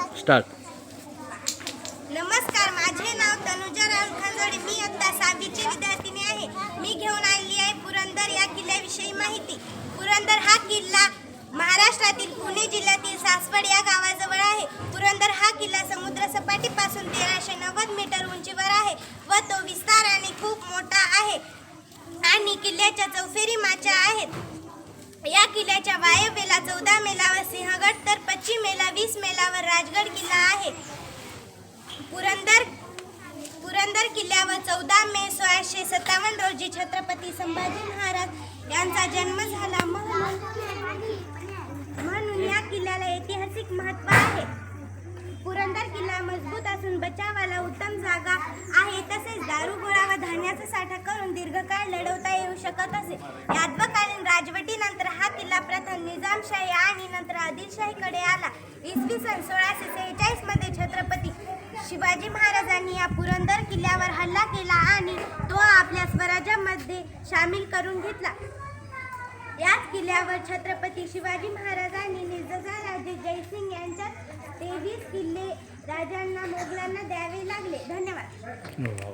Start. नमस्कार माझे नाव तनुजा राहुल खांजोडे. मी आता सहावीची विद्यार्थिनी आहे. मी घेऊन आलेली आहे पुरंदर या किल्ल्याविषयी माहिती. पुरंदर हा किल्ला महाराष्ट्रातील पुणे जिल्ह्यातील सासवड या गावाजवळ आहे. पुरंदर हा किल्ला समुद्र सपाटीपासून तेराशे नव्वद मीटर उंचीवर आहे व तो विस्ताराने खूप मोठा आहे आणि किल्ल्याच्या चौफेरी माच्या आहेत. या किल्ल्याच्या वायव्येला चौदा मे राजगड किल्ला आहे. पुरंदर पुरंदर किल्ल्यावर चौदा मे सोळाशे सत्तावन्न रोजी छत्रपती संभाजी महाराज यांचा जन्म झाला. म्हणून म्हणून या किल्ल्याला ऐतिहासिक महत्त्व आहे. पुरंदर किल्ला मजबूत असून बचावाला उत्तम जागा आहे. तसेच दारुगोळा व धान्याचा साठा करून दीर्घकाळ लढवता येऊ शकत असे. यादवकालीन राजवटी प्रथम निजामशाही आणि नंतर आदिलशाहीकडे आला. इसवी सन सोळाशे सेहेचाळीसमध्ये छत्रपती शिवाजी महाराजांनी या पुरंदर किल्ल्यावर हल्ला केला आणि तो आपल्या स्वराज्यामध्ये सामील करून घेतला. याच किल्ल्यावर छत्रपती शिवाजी महाराजांनी निजाचा राजे जयसिंग यांच्या तेवीस किल्ले राजांना मोगलांना द्यावे लागले. धन्यवाद. हो, हो.